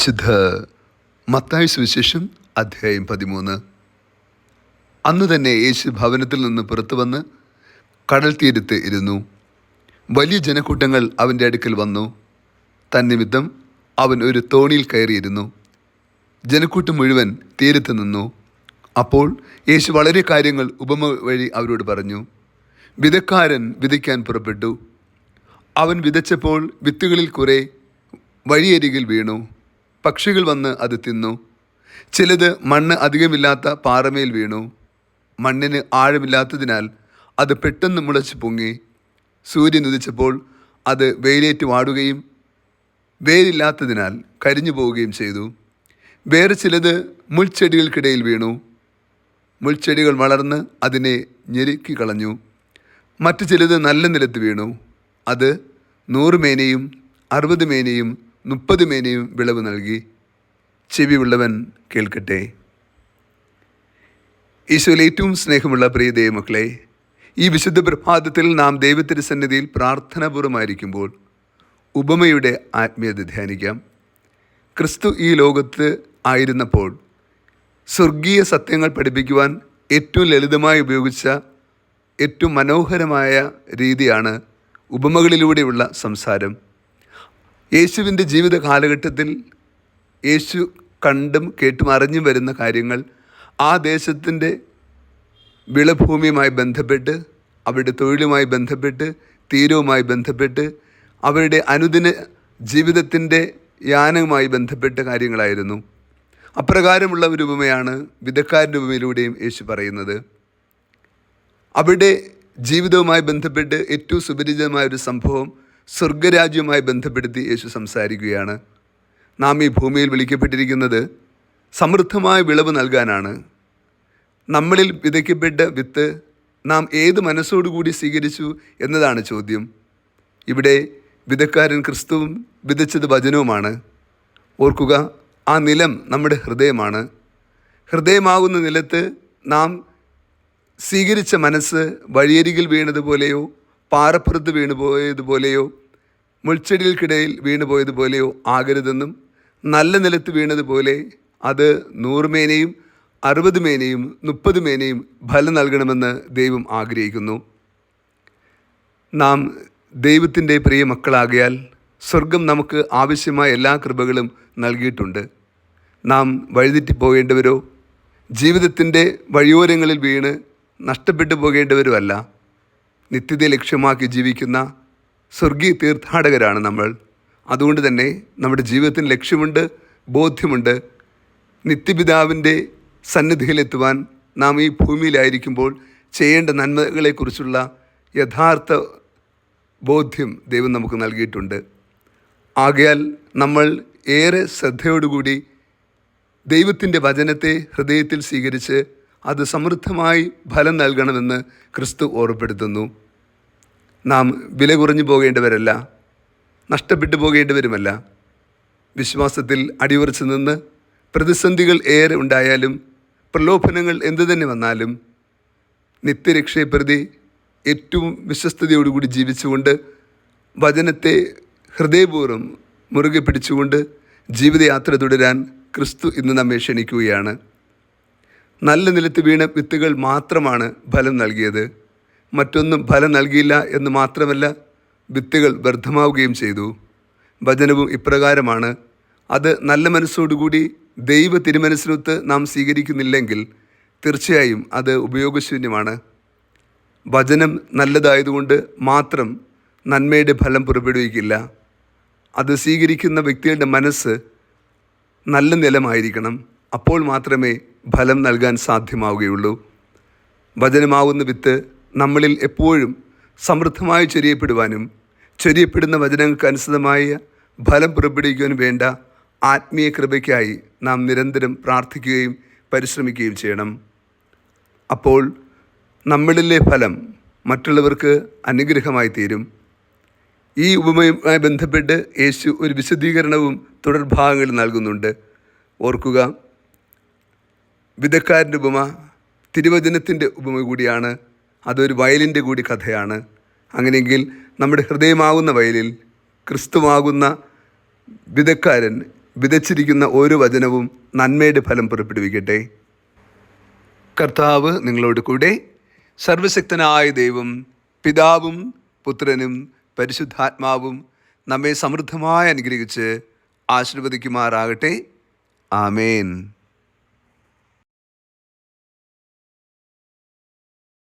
വിശുദ്ധ മത്തായ സുവിശേഷം അധ്യായം പതിമൂന്ന്. അന്ന് തന്നെ യേശു ഭവനത്തിൽ നിന്ന് പുറത്തു വന്ന് കടൽ തീരത്ത് ഇരുന്നു. വലിയ ജനക്കൂട്ടങ്ങൾ അവന്റെ അടുക്കൽ വന്നു. തന്നിമിത്തം അവൻ ഒരു തോണിയിൽ കയറിയിരുന്നു. ജനക്കൂട്ടം മുഴുവൻ തീരത്ത് നിന്നു. അപ്പോൾ യേശു വളരെ കാര്യങ്ങൾ ഉപമ വഴി അവരോട് പറഞ്ഞു. വിതക്കാരൻ വിതയ്ക്കാൻ പുറപ്പെട്ടു. അവൻ വിതച്ചപ്പോൾ വിത്തുകളിൽ കുറെ വഴിയരികിൽ വീണു. പക്ഷികൾ വന്ന് അത് തിന്നു. ചിലത് മണ്ണ് അധികമില്ലാത്ത പാറമേൽ വീണു. മണ്ണിന് ആഴമില്ലാത്തതിനാൽ അത് പെട്ടെന്ന് മുളച്ച് പൊങ്ങി. സൂര്യൻ ഉദിച്ചപ്പോൾ അത് വെയിലേറ്റ് വാടുകയും വേരില്ലാത്തതിനാൽ കരിഞ്ഞു പോവുകയും ചെയ്തു. വേറെ ചിലത് മുൾച്ചെടികൾക്കിടയിൽ വീണു. മുൾച്ചെടികൾ വളർന്ന് അതിനെ ഞെരുക്കി കളഞ്ഞു. മറ്റു ചിലത് നല്ല നിലത്ത് വീണു. അത് നൂറ് മേനയും അറുപത് മേനയും മുപ്പത് മേനയും വിളവ് നൽകി ചെവി ഉള്ളവൻ കേൾക്കട്ടെ. ഈശോയിൽ ഏറ്റവും സ്നേഹമുള്ള പ്രിയ ദൈവമക്കളെ ഈ വിശുദ്ധ പ്രഭാതത്തിൽ നാം ദൈവത്തിന്റെ സന്നിധിയിൽ പ്രാർത്ഥനാപൂർവമായിരിക്കുമ്പോൾ ഉപമയുടെ ആത്മീയത ധ്യാനിക്കാം. ക്രിസ്തു ഈ ലോകത്ത് ആയിരുന്നപ്പോൾ സ്വർഗീയ സത്യങ്ങൾ പഠിപ്പിക്കുവാൻ ഏറ്റവും ലളിതമായി ഉപയോഗിച്ച ഏറ്റവും മനോഹരമായ രീതിയാണ് ഉപമകളിലൂടെയുള്ള സംസാരം. യേശുവിന്റെ ജീവിത കാലഘട്ടത്തിൽ യേശു കണ്ടും കേട്ടും അറിഞ്ഞും വരുന്ന കാര്യങ്ങൾ ആ ദേശത്തിന്റെ വിളഭൂമിയുമായി ബന്ധപ്പെട്ട് അവരുടെ തൊഴിലുമായി ബന്ധപ്പെട്ട് തീരവുമായി ബന്ധപ്പെട്ട് അവരുടെ അനുദിന ജീവിതത്തിന്റെ യാനവുമായി ബന്ധപ്പെട്ട കാര്യങ്ങളായിരുന്നു. അപ്രകാരമുള്ള ഒരു ഉപമയാണ് വിധക്കാരന്റെ ഉപമയിലൂടെയും യേശു പറയുന്നത്. അവിടെ ജീവിതവുമായി ബന്ധപ്പെട്ട് ഏറ്റവും സുപരിചിതമായ ഒരു സംഭവം സ്വർഗരാജ്യവുമായി ബന്ധപ്പെടുത്തി യേശു സംസാരിക്കുകയാണ്. നാം ഈ ഭൂമിയിൽ വിളിക്കപ്പെട്ടിരിക്കുന്നത് സമൃദ്ധമായ വിളവ് നൽകാനാണ്. നമ്മളിൽ വിതയ്ക്കപ്പെട്ട വിത്ത് നാം ഏത് മനസ്സോടുകൂടി സ്വീകരിച്ചു എന്നതാണ് ചോദ്യം. ഇവിടെ വിതക്കാരൻ ക്രിസ്തുവും വിതച്ചത് വചനവുമാണ്. ഓർക്കുക ആ നിലം നമ്മുടെ ഹൃദയമാണ്. ഹൃദയമാകുന്ന നിലത്ത് നാം സ്വീകരിച്ച മനസ്സ് വഴിയരികിൽ വീണതുപോലെയോ പാറപ്പുറത്ത് വീണുപോയതുപോലെയോ മുൾച്ചെടികൾക്കിടയിൽ വീണുപോയതുപോലെയോ ആകരുതെന്നും നല്ല നിലത്ത് വീണതുപോലെ അത് നൂറുമേനയും അറുപത് മേനയും മുപ്പത് മേനയും ഫലം നൽകണമെന്ന് ദൈവം ആഗ്രഹിക്കുന്നു. നാം ദൈവത്തിന്റെ പ്രിയ മക്കളാകിയാൽ സ്വർഗം നമുക്ക് ആവശ്യമായ എല്ലാ കൃപകളും നൽകിയിട്ടുണ്ട്. നാം വഴിതെറ്റിപ്പോകേണ്ടവരോ ജീവിതത്തിന്റെ വഴിയോരങ്ങളിൽ വീണ് നഷ്ടപ്പെട്ടു പോകേണ്ടവരുമല്ല. നിത്യത ലക്ഷ്യമാക്കി ജീവിക്കുന്ന സ്വർഗീയ തീർത്ഥാടകരാണ് നമ്മൾ. അതുകൊണ്ട് തന്നെ നമ്മുടെ ജീവിതത്തിന് ലക്ഷ്യമുണ്ട് ബോധ്യമുണ്ട്. നിത്യപിതാവിന്റെ സന്നിധിയിലെത്തുവാൻ നാം ഈ ഭൂമിയിലായിരിക്കുമ്പോൾ ചെയ്യേണ്ട നന്മകളെക്കുറിച്ചുള്ള യഥാർത്ഥ ബോധ്യം ദൈവം നമുക്ക് നൽകിയിട്ടുണ്ട്. ആകയാൽ നമ്മൾ ഏറെ ശ്രദ്ധയോടുകൂടി ദൈവത്തിന്റെ വചനത്തെ ഹൃദയത്തിൽ സ്വീകരിച്ച് അത് സമൃദ്ധമായി ഫലം നൽകണമെന്ന് ക്രിസ്തു ഓർമ്മപ്പെടുത്തുന്നു. നാം വില കുറഞ്ഞു പോകേണ്ടവരല്ല നഷ്ടപ്പെട്ടു പോകേണ്ടവരുമല്ല. വിശ്വാസത്തിൽ അടിയുറച്ചു നിന്ന് പ്രതിസന്ധികൾ ഏറെ ഉണ്ടായാലും പ്രലോഭനങ്ങൾ എന്തു തന്നെ വന്നാലും നിത്യരക്ഷയെ പ്രതി ഏറ്റവും വിശ്വസ്തയോടുകൂടി ജീവിച്ചുകൊണ്ട് വചനത്തെ ഹൃദയപൂർവം മുറുകെ പിടിച്ചുകൊണ്ട് ജീവിതയാത്ര തുടരാൻ ക്രിസ്തു ഇന്ന് നമ്മെ ക്ഷണിക്കുകയാണ്. നല്ല നിലത്ത് വീണ വിത്തുകൾ മാത്രമാണ് ഫലം നൽകിയത്. മറ്റൊന്നും ഫലം നൽകിയില്ല എന്ന് മാത്രമല്ല വിത്തുകൾ വ്യർത്ഥമാവുകയും ചെയ്തു. വചനവും ഇപ്രകാരമാണ് അത് നല്ല മനസ്സോടുകൂടി ദൈവ തിരുമനസ്സിനൊത്ത് നാം സ്വീകരിക്കുന്നില്ലെങ്കിൽ തീർച്ചയായും അത് ഉപയോഗശൂന്യമാണ്. വചനം നല്ലതായതുകൊണ്ട് മാത്രം നന്മയുടെ ഫലം പുറപ്പെടുവിക്കില്ല. അത് സ്വീകരിക്കുന്ന വ്യക്തിയുടെ മനസ്സ് നല്ല നിലമായിരിക്കണം. അപ്പോൾ മാത്രമേ ഫലം നൽകാൻ സാധ്യമാവുകയുള്ളൂ. വചനമാവുന്ന വിത്ത് നമ്മളിൽ എപ്പോഴും സമൃദ്ധമായി ചൊരിയപ്പെടുവാനും ചൊരിയപ്പെടുന്ന വചനങ്ങൾക്ക് അനുസൃതമായ ഫലം പുറപ്പെടുവിക്കുവാനും വേണ്ട ആത്മീയ കൃപയ്ക്കായി നാം നിരന്തരം പ്രാർത്ഥിക്കുകയും പരിശ്രമിക്കുകയും ചെയ്യണം. അപ്പോൾ നമ്മളിലെ ഫലം മറ്റുള്ളവർക്ക് അനുഗ്രഹമായി തീരും. ഈ ഉപമയുമായി ബന്ധപ്പെട്ട് യേശു ഒരു വിശദീകരണവും തുടർഭാഗങ്ങളിൽ നൽകുന്നുണ്ട്. ഓർക്കുക വിധക്കാരന്റെ ഉപമ തിരുവചനത്തിന്റെ ഉപമ കൂടിയാണ്. അതൊരു വയലിന്റെ കൂടി കഥയാണ്. അങ്ങനെയെങ്കിൽ നമ്മുടെ ഹൃദയമാകുന്ന വയലിൽ ക്രിസ്തുവാകുന്ന വിധക്കാരൻ വിതച്ചിരിക്കുന്ന ഓരോ വചനവും നന്മയുടെ ഫലം പുറപ്പെടുവിക്കട്ടെ. കർത്താവ് നിങ്ങളോട് കൂടെ സർവശക്തനായ ദൈവം പിതാവും പുത്രനും പരിശുദ്ധാത്മാവും നമ്മെ സമൃദ്ധമായി അനുഗ്രഹിച്ച് ആശീർവദിക്കുമാറാകട്ടെ. ആമേൻ.